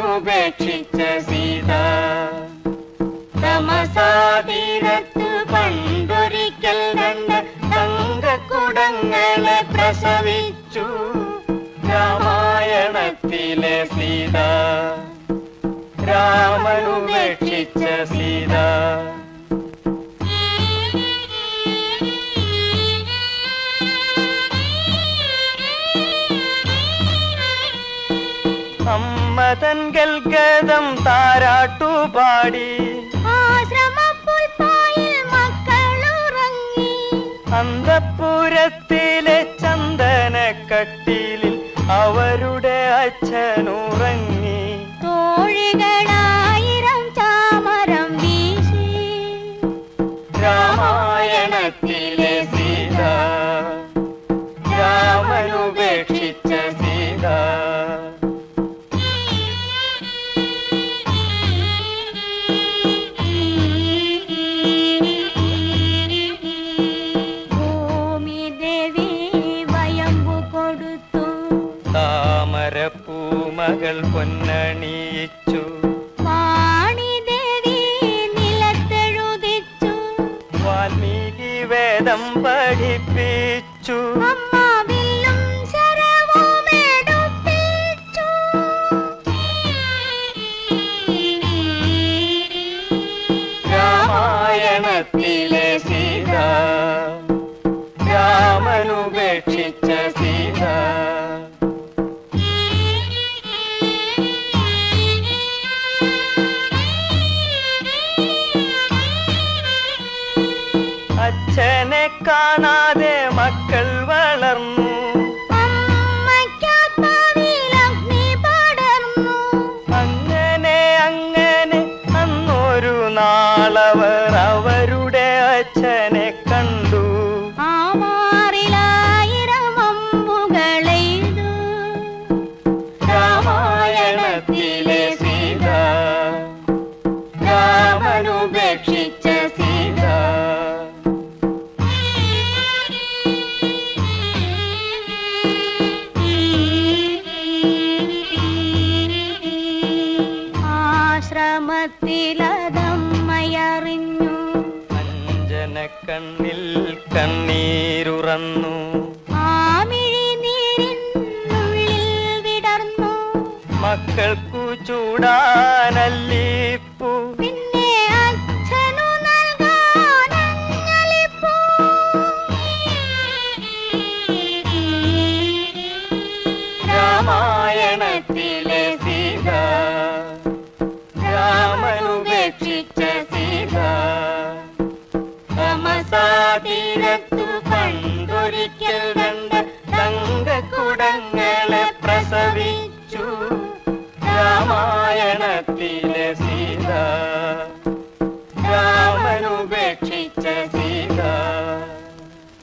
ഉപേക്ഷിച്ച സീത തമസാതീരത്തു പണ്ടൊരിക്കൽ കണ്ട തങ്കക്കുടങ്ങളെ പ്രസവിച്ചു. രാമായണത്തിലെ സീത. രാമനുപേക്ഷിച്ച സീത അമ്മതൻ ഗൽഗതം താരാട്ടു പാടി മക്കളുറങ്ങി. ചന്ദന ചന്ദനക്കട്ടിലിൽ അവരുടെ അച്ഛനുറങ്ങി. പൊന്നണിയിച്ചു. വാണിദേവി നിലത്തെഴുതിച്ചു. വാൽമീകി വേദം പഠിപ്പിച്ചു. രാമായണത്തിലെ காணாதே மக்கள் வளர்ந்து കണ്ണിൽ കണ്ണീരുറന്നു. ആമിഴി നീരിനുള്ളിൽ വിടർന്നു. മക്കൾക്കു ചൂടാനല്ലിപ്പൂ തമസാതീരത്തു പണ്ടൊരിക്കൽ രണ്ട് തങ്കക്കുടങ്ങളെ പ്രസവിച്ചു രാമായണത്തിലെ